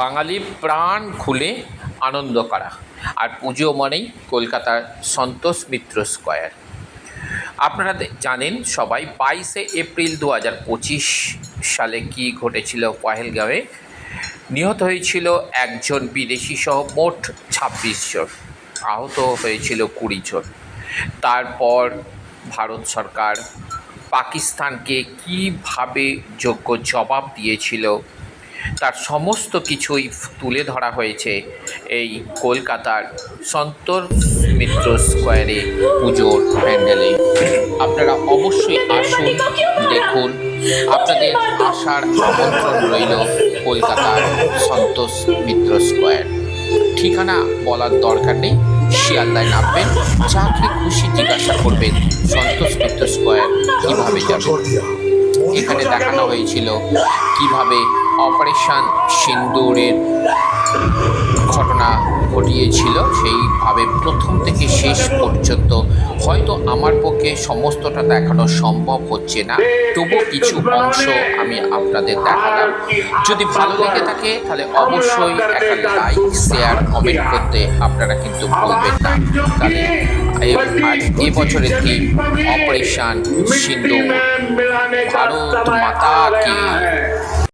বাঙালি প্রাণ খুলে আনন্দ করা। আর পুজো মানেই কলকাতার সন্তোষ মিত্র স্কোয়ার। আপনারা জানেন সবাই বাইশে এপ্রিল দু হাজার পঁচিশ সালে কি ঘটেছিল পহেলগাঁওয়ে? নিহত হয়েছিল একজন বিদেশি সহ মোট ছাব্বিশ জন। আহত হয়েছিল কুড়ি জন। তারপর ভারত সরকার পাকিস্তানকে কীভাবে যোগ্য জবাব দিয়েছিল তার সমস্ত কিছুই তুলে ধরা হয়েছে এই কলকাতার সন্তোষ মিত্র স্কোয়ারে পুজোর প্যান্ডেলে। আপনারা অবশ্যই আসুন, দেখুন। আপনাদের আসার আমন্ত্রণ রইল কলকাতার সন্তোষ মিত্র স্কোয়ার। ঠিকানা বলার দরকার নেই, শিয়ালদায় নামবেন, যাকে খুশি জিজ্ঞাসা করবেন, সন্তোষ মিত্র স্কোয়ার কীভাবে যাবেন। এখানে দেখানো হয়েছিল কীভাবে অপারেশন সিন্দুরের ঘটনা ঘটিয়েছিল। সেইভাবে প্রথম থেকে শেষ পর্যন্ত হয়তো আমার পক্ষে সমস্তটা দেখানো সম্ভব হচ্ছে না। তবু কিছু অংশ আমি আপনাদের দেখালাম। যদি ভালো লেগে থাকে, তাহলে অবশ্যই একটা লাইক, শেয়ার, কমেন্ট করতে আপনারা কিন্তু ভুলবেন না। তাহলে এ- আর এবছরের থিম অপারেশন সিন্দুর ভারত মাতা কি